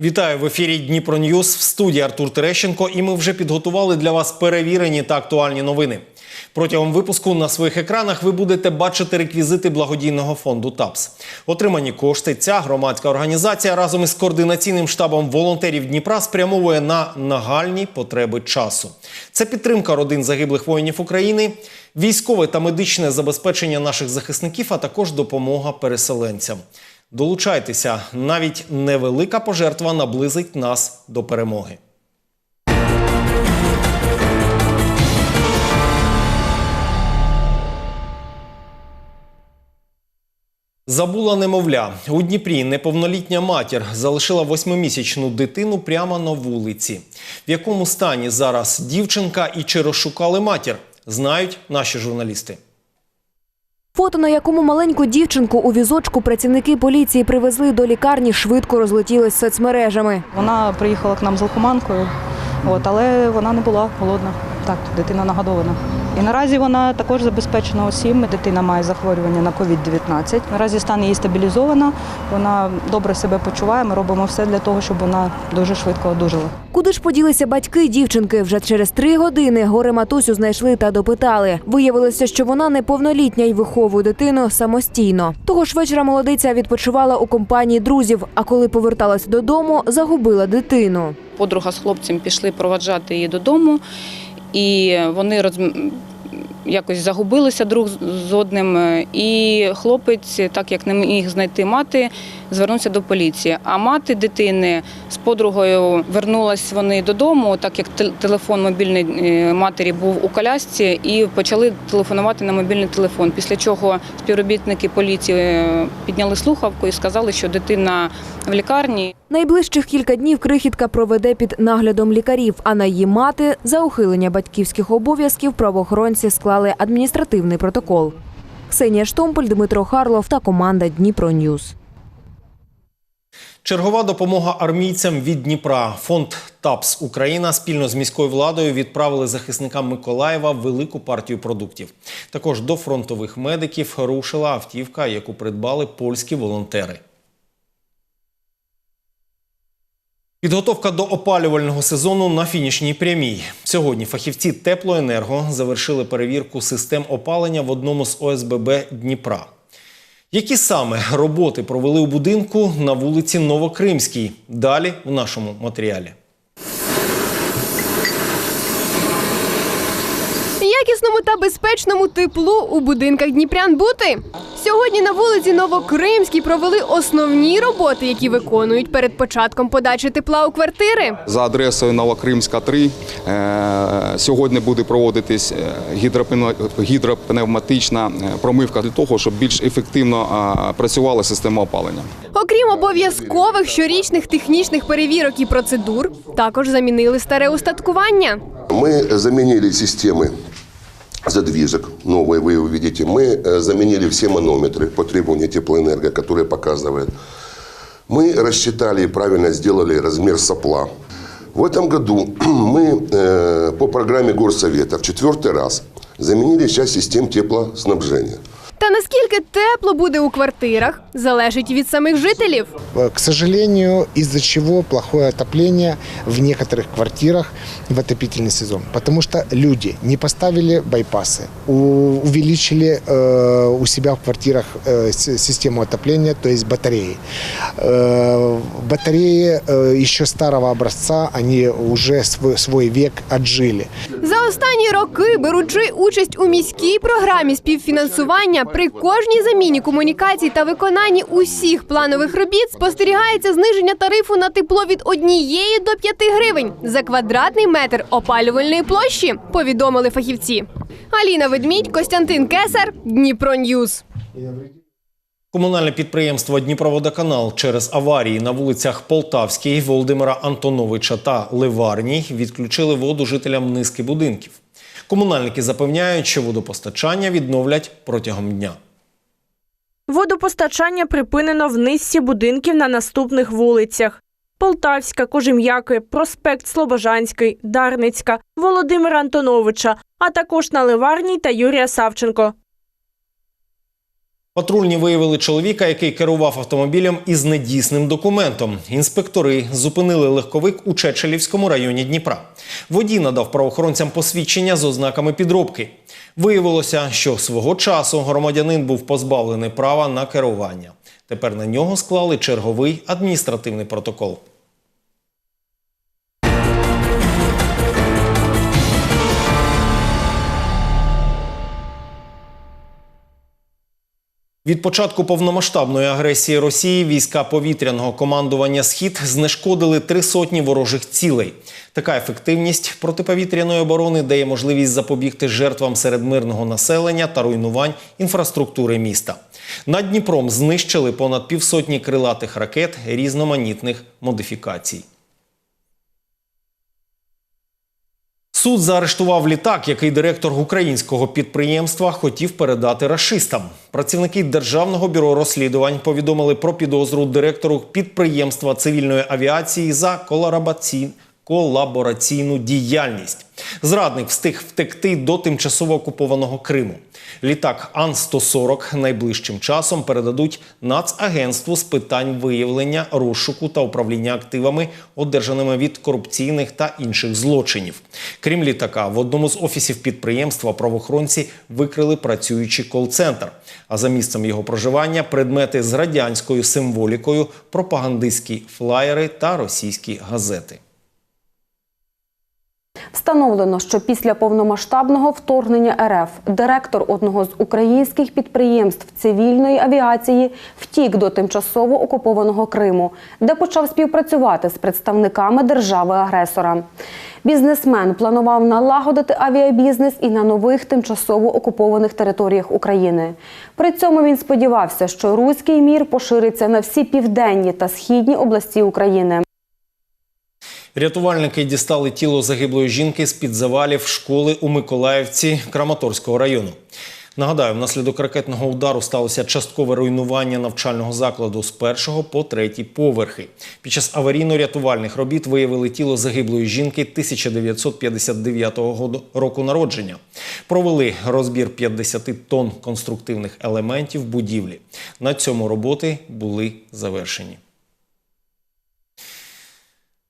Вітаю в ефірі Дніпро Ньюс в студії Артур Терещенко. І ми вже підготували для вас перевірені та актуальні новини. Протягом випуску на своїх екранах ви будете бачити реквізити благодійного фонду ТАПС. Отримані кошти. Ця громадська організація разом із координаційним штабом волонтерів Дніпра спрямовує на нагальні потреби часу. Це підтримка родин загиблих воїнів України, військове та медичне забезпечення наших захисників, а також допомога переселенцям. Долучайтеся, навіть невелика пожертва наблизить нас до перемоги. Забула немовля. У Дніпрі неповнолітня матір залишила восьмимісячну дитину прямо на вулиці. В якому стані зараз дівчинка і чи розшукали матір, знають наші журналісти. Фото, на якому маленьку дівчинку у візочку працівники поліції привезли до лікарні, швидко розлетілось соцмережами. Вона приїхала к нам з лихоманкою, от, але вона не була голодна. Так, дитина нагодована. І наразі вона також забезпечена усім. Дитина має захворювання на COVID-19. Наразі стан її стабілізовано, вона добре себе почуває. Ми робимо все для того, щоб вона дуже швидко одужала. Куди ж поділися батьки дівчинки? Вже через три години горе матусю знайшли та допитали. Виявилося, що вона неповнолітня і виховує дитину самостійно. Того ж вечора молодиця відпочивала у компанії друзів. А коли поверталась додому, загубила дитину. Подруга з хлопцем пішли проваджати її додому, і вони роз... якось загубилися друг з одним. І хлопець, так як не міг знайти мати, звернувся до поліції. А мати дитини з подругою вернулась вони додому, так як телефон мобільний е, матері був у колясці, і почали телефонувати на мобільний телефон. Після чого співробітники поліції е, підняли слухавку і сказали, що дитина в лікарні. Найближчих кілька днів крихітка проведе під наглядом лікарів. А на її мати за ухилення батьківських обов'язків правоохоронці склали адміністративний протокол. Ксенія Штомполь, Дмитро Харлов та команда Дніпро Ньюс. Чергова допомога армійцям від Дніпра. Фонд ТАПС Україна спільно з міською владою відправили захисникам Миколаєва велику партію продуктів. Також до фронтових медиків рушила автівка, яку придбали польські волонтери. Підготовка до опалювального сезону на фінішній прямій. Сьогодні фахівці теплоенерго завершили перевірку систем опалення в одному з ОСББ Дніпра. Які саме роботи провели у будинку на вулиці Новокримській? Далі в нашому матеріалі. Та безпечному теплу у будинках Дніпрян бути. Сьогодні на вулиці Новокримській провели основні роботи, які виконують перед початком подачі тепла у квартири. За адресою Новокримська 3 е, сьогодні буде проводитись е, гідропневматична е, промивка для того, щоб більш ефективно працювала система опалення. Окрім обов'язкових щорічних технічних перевірок і процедур, також замінили старе устаткування. Мы заменили системы задвижек новые, вы увидите. Мы э, заменили все манометры по требованию теплоэнерго, которые показывают. Мы рассчитали и правильно сделали размер сопла. В этом году мы э, по программе Горсовета в четвертый раз заменили часть систем теплоснабжения. Та наскільки тепло буде у квартирах, залежить від самих жителів. Э, К сожалению, из-за чего плохое отопление в некоторых квартирах в отопительный сезон. Потому что люди не поставили байпасы, у- увеличили э, у себя в квартирах э, с- систему отопления, то есть батареи. Э, батареи э, еще старого образца, они уже свой, свой век отжили. За останні роки, беручи участь у міській програмі співфінансування, при кожній заміні комунікацій та виконанні усіх планових робіт спостерігається зниження тарифу на тепло від однієї до 5 гривень за квадратний метр опалювальної площі, повідомили фахівці. Аліна Ведмідь, Костянтин Кесар, Дніпро Ньюз. Комунальне підприємство Дніпроводоканал через аварії на вулицях Полтавській, Володимира Антоновича та Ливарній відключили воду жителям низки будинків. Комунальники запевняють, що водопостачання відновлять протягом дня. Водопостачання припинено в низці будинків на наступних вулицях: Полтавська, Кожем'яки, проспект Слобожанський, Дарницька, Володимира Антоновича, а також на Ливарній та Юрія Савченко. Патрульні виявили чоловіка, який керував автомобілем із недійсним документом. Інспектори зупинили легковик у Чечелівському районі Дніпра. Водій надав правоохоронцям посвідчення з ознаками підробки. Виявилося, що свого часу громадянин був позбавлений права на керування. Тепер на нього склали черговий адміністративний протокол. Від початку повномасштабної агресії Росії війська повітряного командування Схід знешкодили три сотні ворожих цілей. Така ефективність протиповітряної оборони дає можливість запобігти жертвам серед мирного населення та руйнувань інфраструктури міста. Над Дніпром знищили понад півсотні крилатих ракет різноманітних модифікацій. Суд заарештував літак, який директор українського підприємства хотів передати рашистам. Працівники Державного бюро розслідувань повідомили про підозру директору підприємства цивільної авіації за колабораці- колабораційну діяльність. Зрадник встиг втекти до тимчасово окупованого Криму. Літак Ан-140 найближчим часом передадуть Нацагентству з питань виявлення, розшуку та управління активами, одержаними від корупційних та інших злочинів. Крім літака, в одному з офісів підприємства правоохоронці викрили працюючий кол-центр. А за місцем його проживання предмети з радянською символікою, пропагандистські флаєри та російські газети. Встановлено, що після повномасштабного вторгнення РФ директор одного з українських підприємств цивільної авіації втік до тимчасово окупованого Криму, де почав співпрацювати з представниками держави-агресора. Бізнесмен планував налагодити авіабізнес і на нових тимчасово окупованих територіях України. При цьому він сподівався, що руський мір пошириться на всі південні та східні області України. Рятувальники дістали тіло загиблої жінки з-під завалів школи у Миколаївці Краматорського району. Нагадаю, внаслідок ракетного удару сталося часткове руйнування навчального закладу з першого по третій поверхи. Під час аварійно-рятувальних робіт виявили тіло загиблої жінки 1959 року народження. Провели розбір 50 тонн конструктивних елементів будівлі. На цьому роботи були завершені.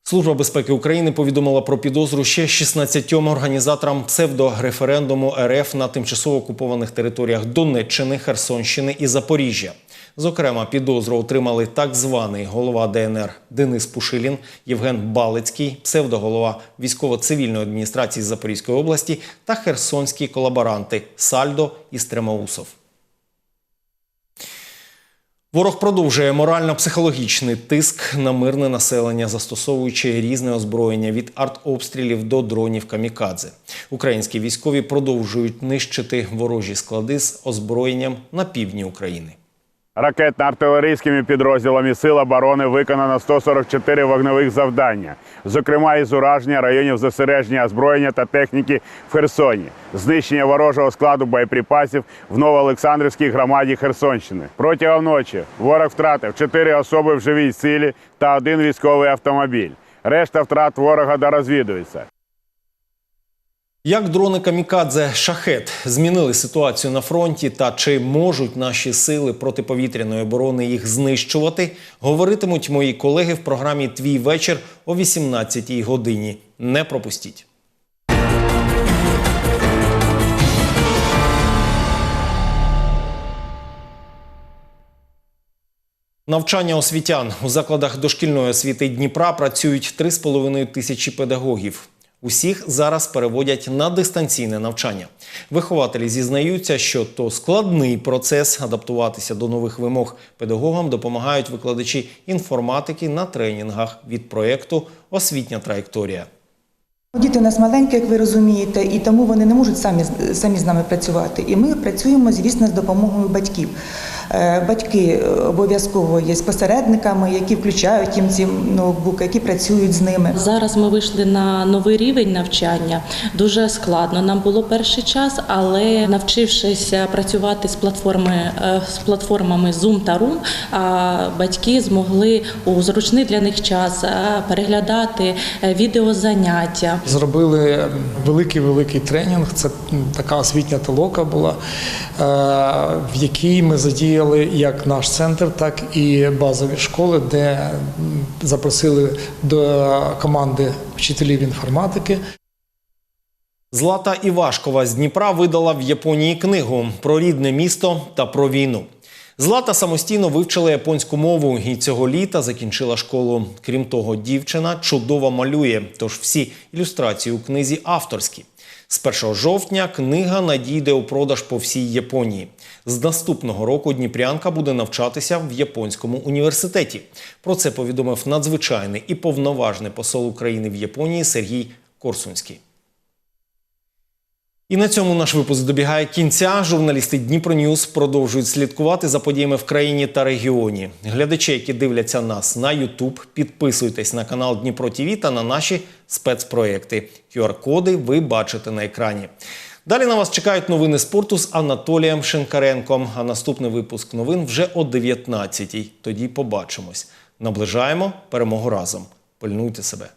Служба безпеки України повідомила про підозру ще 16 організаторам псевдореферендуму РФ на тимчасово окупованих територіях Донеччини, Херсонщини і Запоріжжя. Зокрема, підозру отримали так званий голова ДНР Денис Пушилін, Євген Балицький, псевдоголова військово-цивільної адміністрації Запорізької області та херсонські колаборанти Сальдо і Стремоусов. Ворог продовжує морально-психологічний тиск на мирне населення, застосовуючи різне озброєння від артобстрілів до дронів камікадзе. Українські військові продовжують нищити ворожі склади з озброєнням на півдні України. Ракетно-артилерійськими підрозділами Сил оборони виконано 144 вогневих завдання, зокрема із ураження районів зосередження озброєння та техніки в Херсоні, знищення ворожого складу боєприпасів в Новоолександрівській громаді Херсонщини. Протягом ночі ворог втратив 4 особи в живій силі та один військовий автомобіль. Решта втрат ворога дорозвідується. Як дрони камікадзе шахет змінили ситуацію на фронті та чи можуть наші сили протиповітряної оборони їх знищувати, говоритимуть мої колеги в програмі Твій вечір о 18-й годині. Не пропустіть. Навчання освітян у закладах дошкільної освіти Дніпра працюють 3,5 тисячі педагогів. Усіх зараз переводять на дистанційне навчання. Вихователі зізнаються, що то складний процес адаптуватися до нових вимог педагогам допомагають викладачі інформатики на тренінгах від проєкту Освітня траєкторія. Діти у нас маленькі, як ви розумієте, і тому вони не можуть самі, самі з нами працювати. І ми працюємо, звісно, з допомогою батьків. Е, Батьки обов'язково є посередниками, які включають їм ці ноутбуки, які працюють з ними. Зараз ми вийшли на новий рівень навчання. Дуже складно нам було перший час, але навчившись працювати з платформи е, з платформами Zoom та Room, а, батьки змогли у зручний для них час е, переглядати відеозаняття. Зробили великий великий тренінг. Це така освітня толока була, в якій ми задіяли як наш центр, так і базові школи, де запросили до команди вчителів інформатики. Злата Івашкова з Дніпра видала в Японії книгу про рідне місто та про війну. Злата самостійно вивчила японську мову і цього літа закінчила школу. Крім того, дівчина чудово малює, тож всі ілюстрації у книзі авторські. З 1 жовтня книга надійде у продаж по всій Японії. З наступного року Дніпрянка буде навчатися в японському університеті. Про це повідомив надзвичайний і повноважний посол України в Японії Сергій Корсунський. І на цьому наш випуск добігає кінця. Журналісти Дніпро Ньюс продовжують слідкувати за подіями в країні та регіоні. Глядачі, які дивляться нас на Ютуб, підписуйтесь на канал Дніпро ТІВІ та на наші спецпроекти. QR-коди ви бачите на екрані. Далі на вас чекають новини спорту з Анатолієм Шинкаренком. А наступний випуск новин вже о 19-й. Тоді побачимось. Наближаємо перемогу разом. Пильнуйте себе.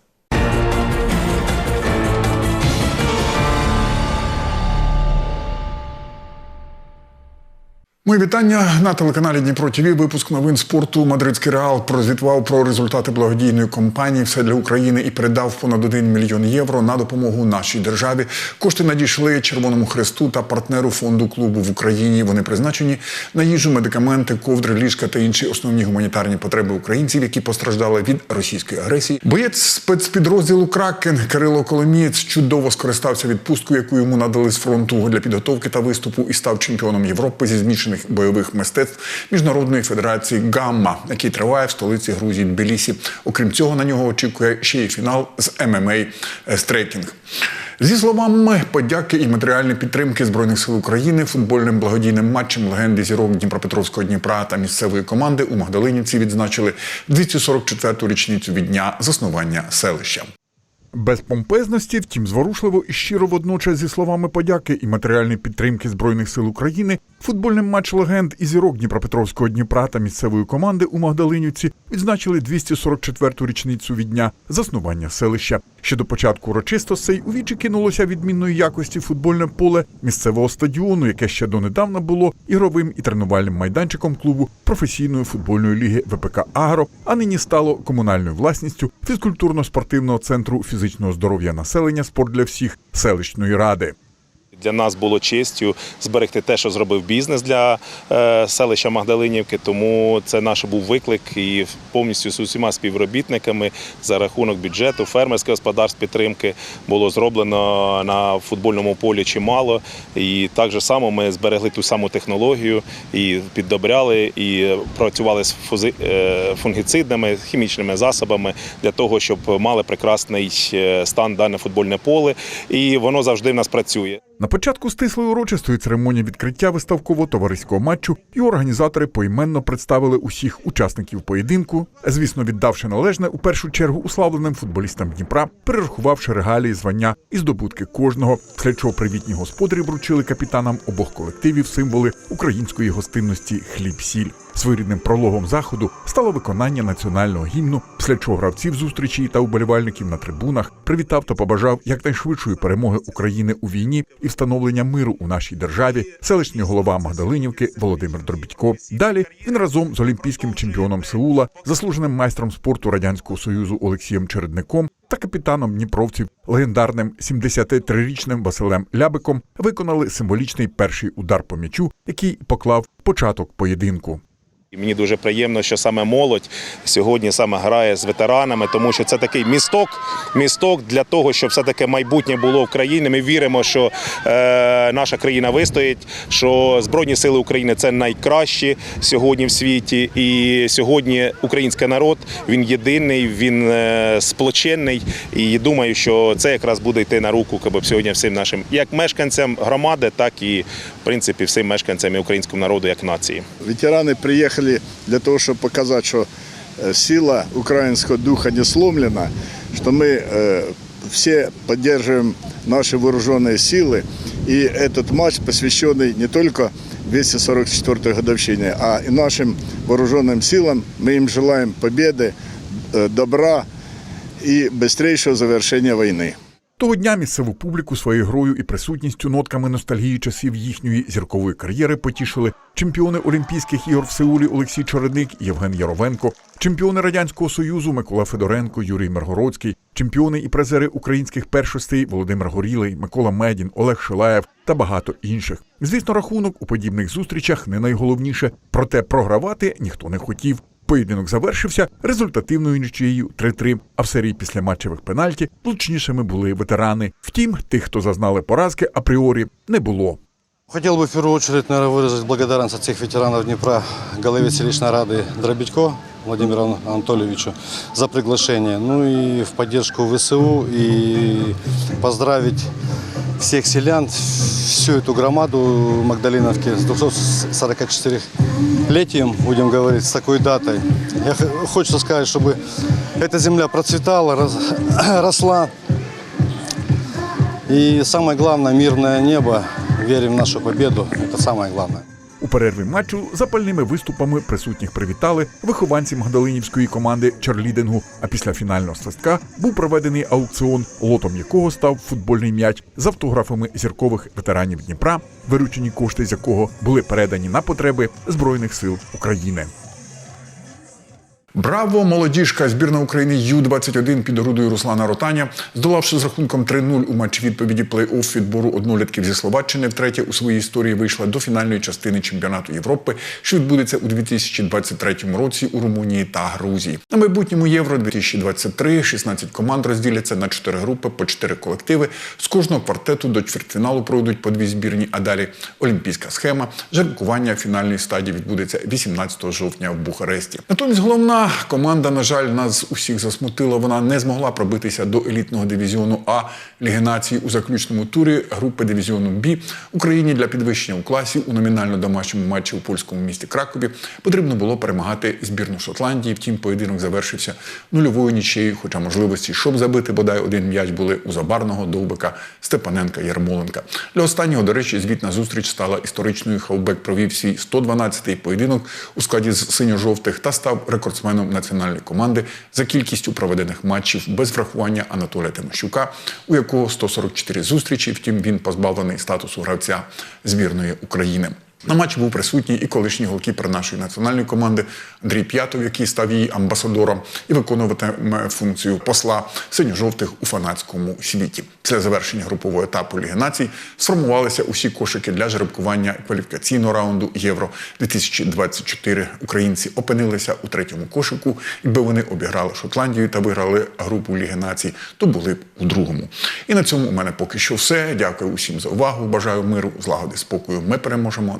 Мої вітання на телеканалі Дніпро ТВ. Випуск новин спорту. Мадридський реал прозвітував про результати благодійної кампанії Все для України і передав понад 1 мільйон євро на допомогу нашій державі. Кошти надійшли Червоному Хресту та партнеру фонду клубу в Україні. Вони призначені на їжу, медикаменти, ковдри, ліжка та інші основні гуманітарні потреби українців, які постраждали від російської агресії. Боєць спецпідрозділу Кракен Кирило Коломієць чудово скористався відпусткою, яку йому надали з фронту для підготовки та виступу, і став чемпіоном Європи зі змішаних бойових мистецтв міжнародної федерації Гамма, який триває в столиці Грузії Тбілісі. Окрім цього, на нього очікує ще й фінал з ММА стрейкінг. Зі словами подяки і матеріальної підтримки Збройних сил України футбольним благодійним матчем легенди зірок Дніпропетровського Дніпра та місцевої команди у Магдалинівці відзначили 244-ту річницю від дня заснування селища. Без помпезності, втім, зворушливо і щиро водночас зі словами подяки і матеріальної підтримки Збройних сил України, футбольний матч легенд і зірок Дніпропетровського Дніпра та місцевої команди у Магдалинівці відзначили 244-ту річницю від дня заснування селища. Ще до початку урочистостей у вічі кинулося відмінної якості футбольне поле місцевого стадіону, яке ще донедавна було ігровим і тренувальним майданчиком клубу професійної футбольної ліги ВПК Агро, а нині стало комунальною власністю фізкультурно-спортивного центру фізичного здоров'я населення Спорт для всіх селищної ради. Для нас було честю зберегти те, що зробив бізнес для е, селища Магдалинівки. Тому це наш був виклик і повністю з усіма співробітниками за рахунок бюджету, фермерських господарств підтримки було зроблено на футбольному полі чимало. І так же само ми зберегли ту саму технологію і піддобряли, і працювали з е, фунгіцидними хімічними засобами для того, щоб мали прекрасний е, стан дане футбольне поле. І воно завжди в нас працює. На початку стислої урочистої церемонії відкриття виставково-товариського матчу і організатори поіменно представили усіх учасників поєдинку, звісно, віддавши належне у першу чергу уславленим футболістам Дніпра, перерахувавши регалії, звання і здобутки кожного, після чого привітні господарі вручили капітанам обох колективів символи української гостинності хліб-сіль. Своєрідним прологом заходу стало виконання національного гімну, після чого гравців зустрічі та уболівальників на трибунах привітав та побажав якнайшвидшої перемоги України у війні і встановлення миру у нашій державі. Селищний голова Магдалинівки Володимир Дробідько. Далі він разом з олімпійським чемпіоном Сеула, заслуженим майстром спорту радянського союзу Олексієм Чередником та капітаном Дніпровців, легендарним 73-річним Василем Лябиком, виконали символічний перший удар по м'ячу, який поклав початок поєдинку. Мені дуже приємно, що саме молодь сьогодні саме грає з ветеранами, тому що це такий місток, місток для того, щоб все таки майбутнє було в країні. Ми віримо, що е, наша країна вистоїть, що Збройні сили України це найкращі сьогодні в світі. І сьогодні український народ він єдиний, він е, сплочений. І думаю, що це якраз буде йти на руку каб, сьогодні всім нашим як мешканцям громади, так і в принципі всім мешканцям українського народу як нації. Ветераны приехали для того, чтобы показать, что э, сила украинского духа не сломлена, что мы э, все поддерживаем наши вооруженные силы. И этот матч посвященный не только 244-й годовщине, а и нашим вооруженным силам. Мы им желаем победы, э, добра и быстрейшего завершения войны. Того дня місцеву публіку своєю грою і присутністю нотками ностальгії часів їхньої зіркової кар'єри потішили чемпіони Олімпійських ігор в Сеулі Олексій Чородник і Євген Яровенко, чемпіони Радянського Союзу Микола Федоренко, Юрій Миргородський, чемпіони і призери українських першостей Володимир Горілий, Микола Медін, Олег Шилаєв та багато інших. Звісно, рахунок у подібних зустрічах не найголовніше, проте програвати ніхто не хотів. Поєдинок завершився результативною нічиєю 3-3, а в серії післяматчевих пенальті влучнішими були ветерани. Втім, тих, хто зазнали поразки, апріорі не було. Хотел бы в первую очередь, наверное, выразить благодарность от всех ветеранов Днепра, голове селищной рады Дробитько Владимиру Анатольевичу за приглашение. Ну и в поддержку ВСУ и поздравить всех селян, всю эту громаду Магдалиновки с 244-летием, будем говорить, с такой датой. Я х- хочется сказать, чтобы эта земля процветала, рос- росла. И самое главное, мирное небо. Верим в нашу победу. Это самое главное. У перерві матчу запальними виступами присутніх привітали вихованці Магдалинівської команди чарлідингу. А після фінального свистка був проведений аукціон, лотом якого став футбольний м'яч з автографами зіркових ветеранів Дніпра, виручені кошти з якого були передані на потреби Збройних сил України. Браво! Молодіжка збірна України Ю-21 під орудою Руслана Ротаня, здолавши з рахунком 3-0 у матчі відповіді плей-офф відбору однолітків зі Словаччини, втретє у своїй історії вийшла до фінальної частини чемпіонату Європи, що відбудеться у 2023 році у Румунії та Грузії. На майбутньому Євро 2023 16 команд розділяться на 4 групи по 4 колективи. З кожного квартету до чвертьфіналу пройдуть по дві збірні, а далі олімпійська схема. Жеребкування фінальної стадії відбудеться 18 жовтня в Бухаресті. Натомість головна команда, на жаль, нас усіх засмутила. Вона не змогла пробитися до елітного дивізіону А Ліги націй у заключному турі групи дивізіону Б Україні для підвищення у класі у номінально домашньому матчі у польському місті Кракові потрібно було перемагати збірну Шотландії. Втім, поєдинок завершився нульовою нічею, хоча можливості, щоб забити бодай один м'яч, були у Забарного, Довбика, Степаненка, Ярмоленка. Для останнього, до речі, звітна зустріч стала історичною. Хавбек провів свій 112-й поєдинок у складі з синьо-жовтих та став рекордсменом національної команди за кількістю проведених матчів без врахування Анатолія Тимощука, у якого 144 зустрічі. Втім, він позбавлений статусу гравця збірної України. На матчі був присутній і колишній голкіпер нашої національної команди Андрій П'ятов, який став її амбасадором і виконуватиме функцію посла синьо-жовтих у фанатському світі. Після завершення групового етапу Ліги націй сформувалися усі кошики для жеребкування кваліфікаційного раунду Євро 2024. Українці опинилися у третьому кошику. Якби вони обіграли Шотландію та виграли групу Ліги націй, то були б у другому. І на цьому у мене поки що все. Дякую усім за увагу. Бажаю миру, злагоди, спокою. Ми переможемо.